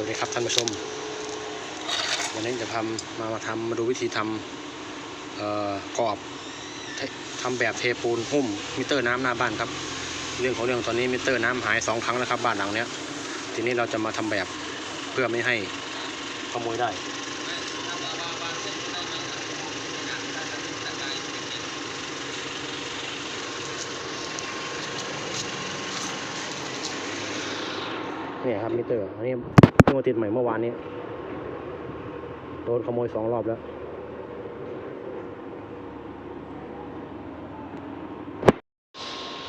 วัสดีครับท่านผู้ชม วันนี้จะทำมามาทำมาดูวิธีทำกรอบทำแบบเทปูนหุ้มมิเตอร์น้ำหน้าบ้านครับ เรื่องของเรื่องตอนนี้มิเตอร์น้ำหายสองครั้งแล้วครับบ้านหลังเนี้ย ทีนี้เราจะมาทำแบบเพื่อไม่ให้ขโมยได้ เนี่ยครับมิเตอร์อันนี้เพิ่งมาติดใหม่เมื่อวานนี้ โดนขโมยสองรอบแล้ว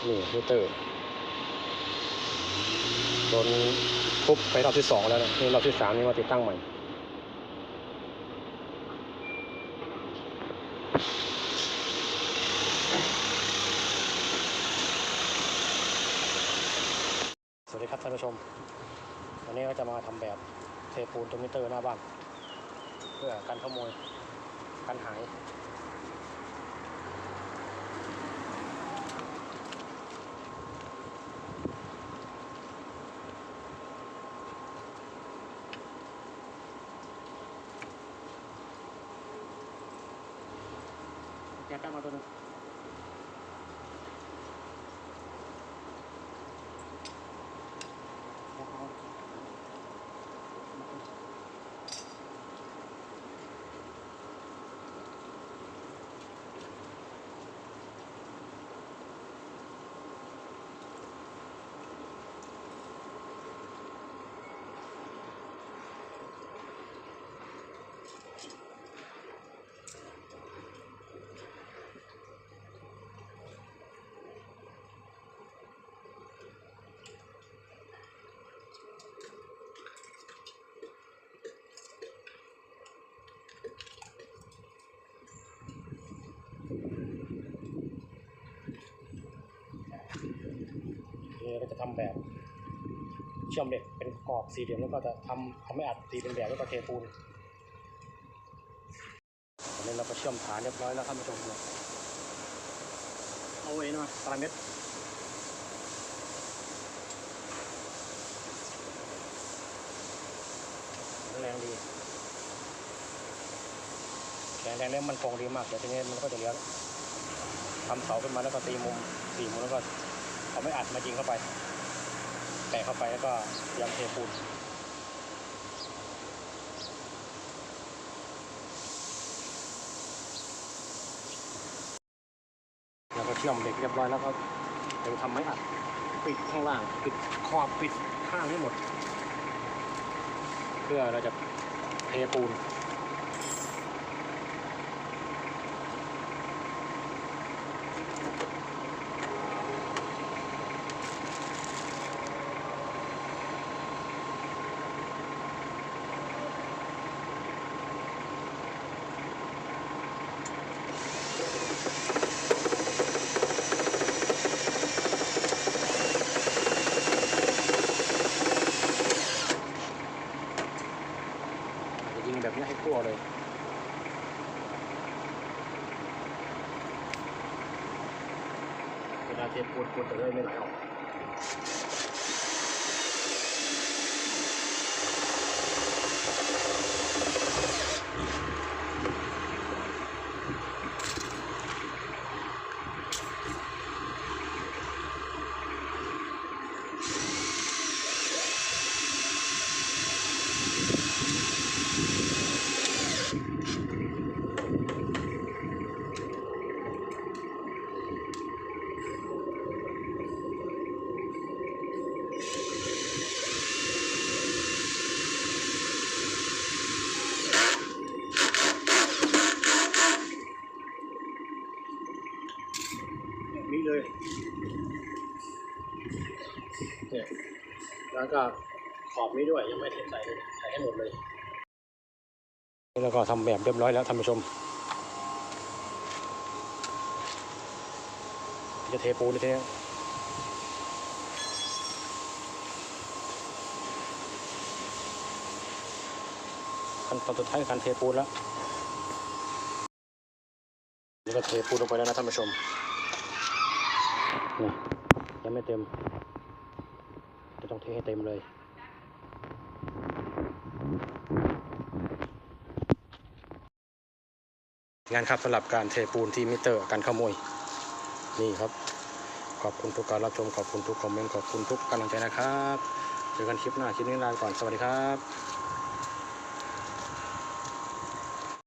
นี่มิเตอร์โดนทุบไปรอบที่สองแล้วนะนี่รอบที่สามนี่มาติดตั้งใหม่ สวัสดี ครับท่านผู้ชม วันนี้ก็จะมาทำแบบเทปูนตรงมิเตอร์หน้าบ้าน เพื่อการขโมยการหายแกะแป้งมาตัวนึง จะทำแบบเชื่อมเหล็กเป็นกรอบสี่เหลี่ยมแล้วก็จะทำทำให้อัดตีเป็นแบบแล้วก็เทปูนตอนนี้เราก็เชื่อมฐานเรียบร้อยแล้วท่านผู้ชมเนี่ยเอาไว้นะตารางเมตรแรงดีแข็งแรงแล้วมันคงดีมากเดี๋ยวทีนี้มันก็จะเหลือทำเสาขึ้นมาแล้วก็ตีมุมสี่มุมแล้วก็ เอาไม่อัดมายิงเข้าไปแปะเข้าไปแล้วก็เตรียมเทปูนแล้วก็เชื่อมเหล็กเรียบร้อยแล้วก็เดี๋ยวทำไม้อัดปิดข้างล่างปิดขอบปิดข้างให้หมด เพื่อเราจะเทปูน แบบนี้ให้ทั่วเลยเวลาเทปูนปูนจะได้ไม่ไหลออก นี้เลยเนี่ยแล้วก็ขอบนี้ด้วยยังไม่เทใส่เลยใส่ให้หมดเลยแล้วก็ทำแบบเรียบร้อยแล้วท่านผู้ชม จะเทปูนทีนี้ขั้นตอนสุดท้ายการเทปูนแล้วนี่ก็เทปูนลงไปแล้วนะท่านผู้ชม นี่ยังไม่เต็ม จะต้องเทให้เต็มเลยงานครับสำหรับการเทปูนที่มิเตอร์การขโมย นี่ครับ ขอบคุณทุกการรับชม ขอบคุณทุกคอมเมนต์ ขอบคุณทุกกำลังใจนะครับ เจอกันคลิปหน้า คลิปนี้ลาไปก่อน สวัสดีครับ